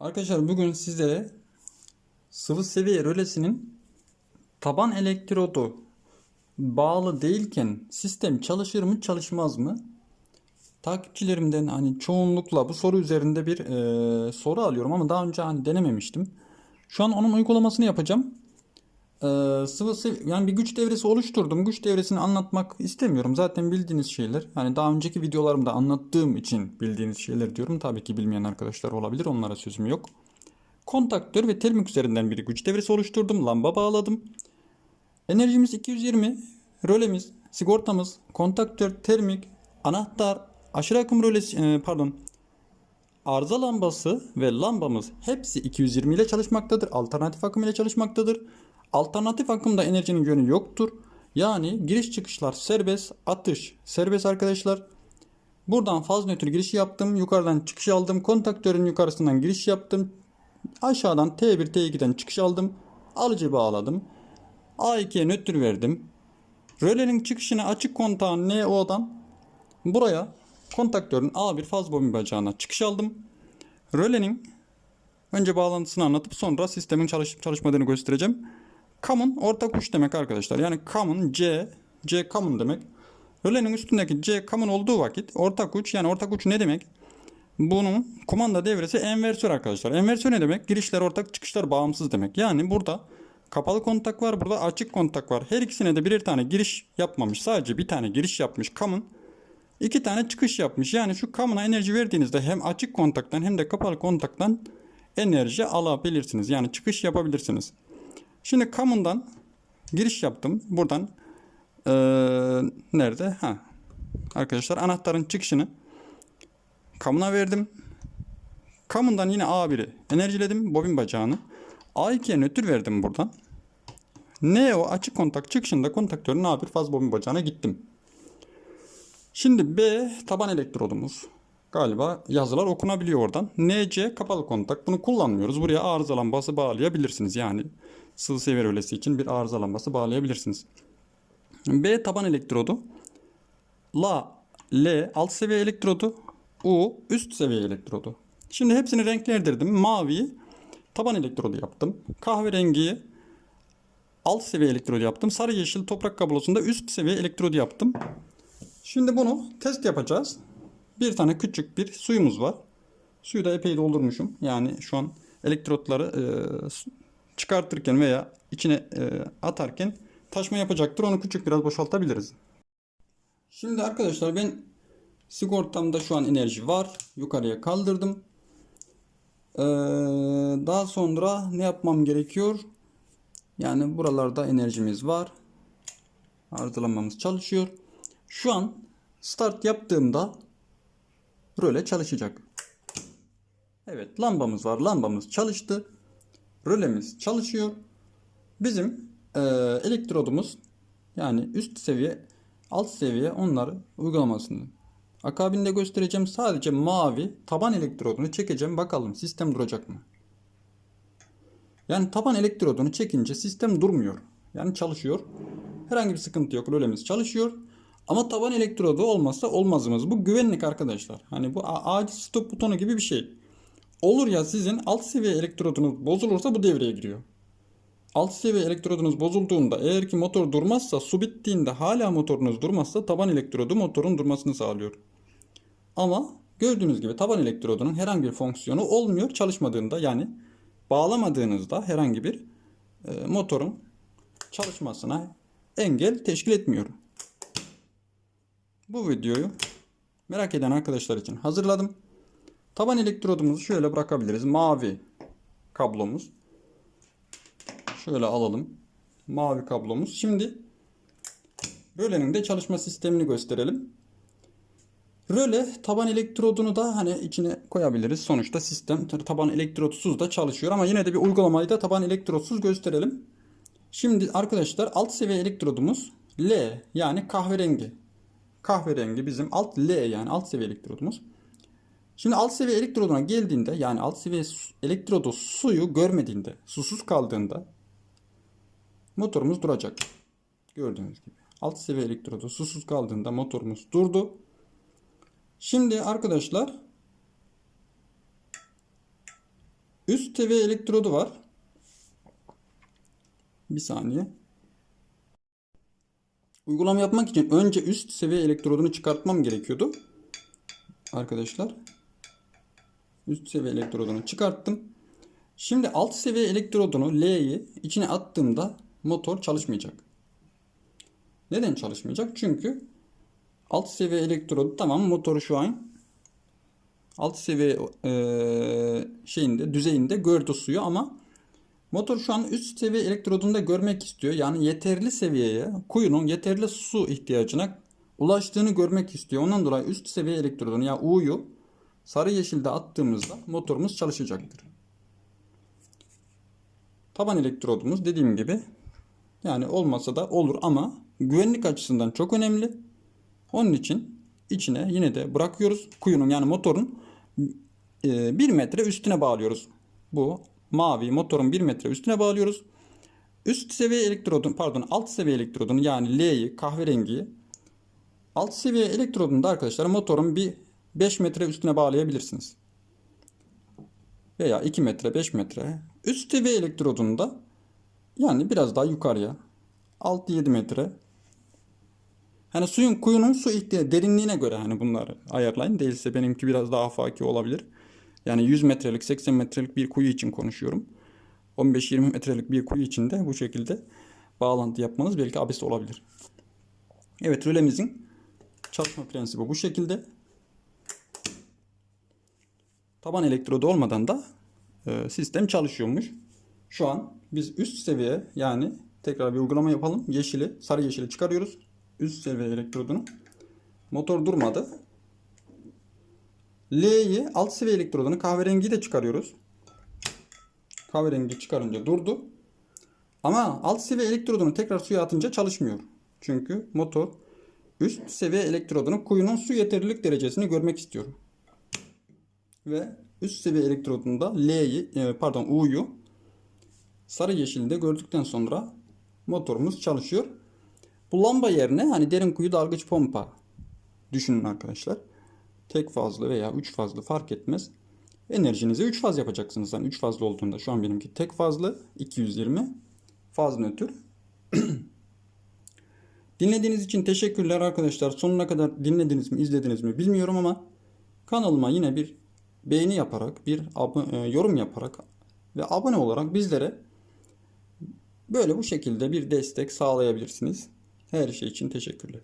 Arkadaşlar bugün sizlere sıvı seviye rölesinin taban elektrodu bağlı değilken sistem çalışır mı çalışmaz mı? Takipçilerimden hani çoğunlukla bu soru üzerinde bir e, soru alıyorum ama daha önce hani denememiştim. Şu an onun uygulamasını yapacağım. E, sıvı yani bir güç devresi oluşturdum. Güç devresini anlatmak istemiyorum. Zaten bildiğiniz şeyler. Hani daha önceki videolarımda anlattığım için bildiğiniz şeyler diyorum. Tabii ki bilmeyen arkadaşlar olabilir. Onlara sözüm yok. Kontaktör ve termik üzerinden bir güç devresi oluşturdum. Lamba bağladım. Enerjimiz 220. Rölemiz, sigortamız, kontaktör, termik, anahtar, aşırı akım rölesi, e, pardon, arıza lambası ve lambamız hepsi 220 ile çalışmaktadır. Alternatif akım ile çalışmaktadır. Alternatif akımda enerjinin yönü yoktur. Yani giriş çıkışlar serbest, atış serbest arkadaşlar. Buradan faz nötr girişi yaptım. Yukarıdan çıkış aldım. Kontaktörün yukarısından giriş yaptım. Aşağıdan T1, T2'den çıkış aldım. Alıcı bağladım. A2'ye nötr verdim. Rölenin çıkışını açık kontağın NO'dan buraya kontaktörün A1 faz bobin bacağına çıkış aldım. Rölenin önce bağlantısını anlatıp sonra sistemin çalışıp çalışmadığını göstereceğim. Common ortak uç demek arkadaşlar. Yani common C, C common demek. Rölenin üstündeki C common olduğu vakit ortak uç yani ortak uç ne demek? Bunun kumanda devresi enversör arkadaşlar. Enversör ne demek? Girişler ortak çıkışlar bağımsız demek. Yani burada kapalı kontak var burada açık kontak var. Her ikisine de birer tane giriş yapmamış. Sadece bir tane giriş yapmış common. İki tane çıkış yapmış. Yani şu common'a enerji verdiğinizde hem açık kontaktan hem de kapalı kontaktan enerji alabilirsiniz. Yani çıkış yapabilirsiniz. Şimdi common'dan giriş yaptım. Buradan eee, nerede? Ha. Arkadaşlar anahtarın çıkışını Common'a verdim. Common'dan yine A1'i enerjiledim. Bobin bacağını. A2'ye nötr verdim buradan. Neo açık kontak çıkışında kontaktörün A1 faz bobin bacağına gittim. Şimdi B taban elektrodumuz. Galiba yazılar okunabiliyor oradan. NC kapalı kontak. Bunu kullanmıyoruz. Buraya arıza lambası bağlayabilirsiniz. Yani sıvı seviye rölesi için bir arıza lambası bağlayabilirsiniz. B taban elektrodu. La, L alt seviye elektrodu. U üst seviye elektrodu. Şimdi hepsini renklendirdim. Maviyi taban elektrodu yaptım. Kahverengiyi alt seviye elektrodu yaptım. Sarı yeşil toprak kablosunda üst seviye elektrodu yaptım. Şimdi bunu test yapacağız. Bir tane küçük bir suyumuz var. Suyu da epey doldurmuşum. Yani şu an elektrotları e, çıkartırken veya içine e, atarken taşma yapacaktır. Onu küçük biraz boşaltabiliriz. Şimdi arkadaşlar ben sigortamda şu an enerji var. Yukarıya kaldırdım. Ee, daha sonra ne yapmam gerekiyor? Yani buralarda enerjimiz var. Arızalamamız çalışıyor. Şu an start yaptığımda röle çalışacak. Evet lambamız var. Lambamız çalıştı. Rölemiz çalışıyor. Bizim e, elektrodumuz yani üst seviye alt seviye onları uygulamasını akabinde göstereceğim. Sadece mavi taban elektrodunu çekeceğim. Bakalım sistem duracak mı? Yani taban elektrodunu çekince sistem durmuyor. Yani çalışıyor. Herhangi bir sıkıntı yok. Rölemiz çalışıyor. Ama taban elektrodu olmazsa olmazımız. Bu güvenlik arkadaşlar. Hani bu acil stop butonu gibi bir şey. Olur ya sizin alt seviye elektrodunuz bozulursa bu devreye giriyor. Alt seviye elektrodunuz bozulduğunda eğer ki motor durmazsa su bittiğinde hala motorunuz durmazsa taban elektrodu motorun durmasını sağlıyor. Ama gördüğünüz gibi taban elektrodunun herhangi bir fonksiyonu olmuyor çalışmadığında yani bağlamadığınızda herhangi bir e, motorun çalışmasına engel teşkil etmiyor. Bu videoyu merak eden arkadaşlar için hazırladım. Taban elektrodumuzu şöyle bırakabiliriz. Mavi kablomuz. Şöyle alalım. Mavi kablomuz. Şimdi rölenin de çalışma sistemini gösterelim. Röle taban elektrodunu da hani içine koyabiliriz. Sonuçta sistem taban elektrodsuz da çalışıyor ama yine de bir uygulamayı da taban elektrodsuz gösterelim. Şimdi arkadaşlar alt seviye elektrodumuz L yani kahverengi. Kahverengi bizim alt L yani alt seviye elektrodumuz. Şimdi alt seviye elektroduna geldiğinde yani alt seviye elektrodu suyu görmediğinde, susuz kaldığında motorumuz duracak. Gördüğünüz gibi. Alt seviye elektrodu susuz kaldığında motorumuz durdu. Şimdi arkadaşlar üst seviye elektrodu var. Bir saniye. Uygulama yapmak için önce üst seviye elektrodunu çıkartmam gerekiyordu. Arkadaşlar. Üst seviye elektrodunu çıkarttım. Şimdi alt seviye elektrodunu L'yi içine attığımda motor çalışmayacak. Neden çalışmayacak? Çünkü alt seviye elektrodu tamam motoru şu an alt seviye eee, şeyinde düzeyinde gördü suyu ama motor şu an üst seviye elektrodunu da görmek istiyor. Yani yeterli seviyeye kuyunun yeterli su ihtiyacına ulaştığını görmek istiyor. Ondan dolayı üst seviye elektrodunu ya U'yu sarı yeşilde attığımızda motorumuz çalışacaktır. Taban elektrodumuz dediğim gibi yani olmasa da olur ama güvenlik açısından çok önemli. Onun için içine yine de bırakıyoruz. Kuyunun yani motorun 1 metre üstüne bağlıyoruz. Bu mavi motorun 1 metre üstüne bağlıyoruz. Üst seviye elektrodun pardon alt seviye elektrodunu yani L'yi kahverengiyi alt seviye elektrodunu da arkadaşlar motorun bir 5 metre üstüne bağlayabilirsiniz. Veya 2 metre 5 metre. Üst seviye elektrodunu da yani biraz daha yukarıya 6-7 metre Hani suyun kuyunun su ihtiyacı derinliğine göre hani bunları ayarlayın. Değilse benimki biraz daha afaki olabilir. Yani 100 metrelik 80 metrelik bir kuyu için konuşuyorum. 15-20 metrelik bir kuyu için de bu şekilde bağlantı yapmanız belki abes olabilir. Evet rölemizin çalışma prensibi bu şekilde. Taban elektrodu olmadan da e, sistem çalışıyormuş. Şu an biz üst seviye yani tekrar bir uygulama yapalım. Yeşili, sarı yeşili çıkarıyoruz. Üst seviye elektrodunu. Motor durmadı. L'yi alt seviye elektrodunu kahverengiyi de çıkarıyoruz. Kahverengi çıkarınca durdu. Ama alt seviye elektrodunu tekrar suya atınca çalışmıyor. Çünkü motor üst seviye elektrodunu kuyunun su yeterlilik derecesini görmek istiyor. Ve üst seviye elektrodunda L'yi e, pardon U'yu sarı yeşilde gördükten sonra motorumuz çalışıyor. Bu lamba yerine hani derin kuyu dalgıç pompa düşünün arkadaşlar. Tek fazlı veya 3 fazlı fark etmez. Enerjinizi 3 faz yapacaksınız. Yani 3 fazlı olduğunda şu an benimki tek fazlı 220 faz nötr. Dinlediğiniz için teşekkürler arkadaşlar. Sonuna kadar dinlediniz mi, izlediniz mi bilmiyorum ama kanalıma yine bir beğeni yaparak, bir e, yorum yaparak ve abone olarak bizlere böyle bu şekilde bir destek sağlayabilirsiniz. Her şey için teşekkürler.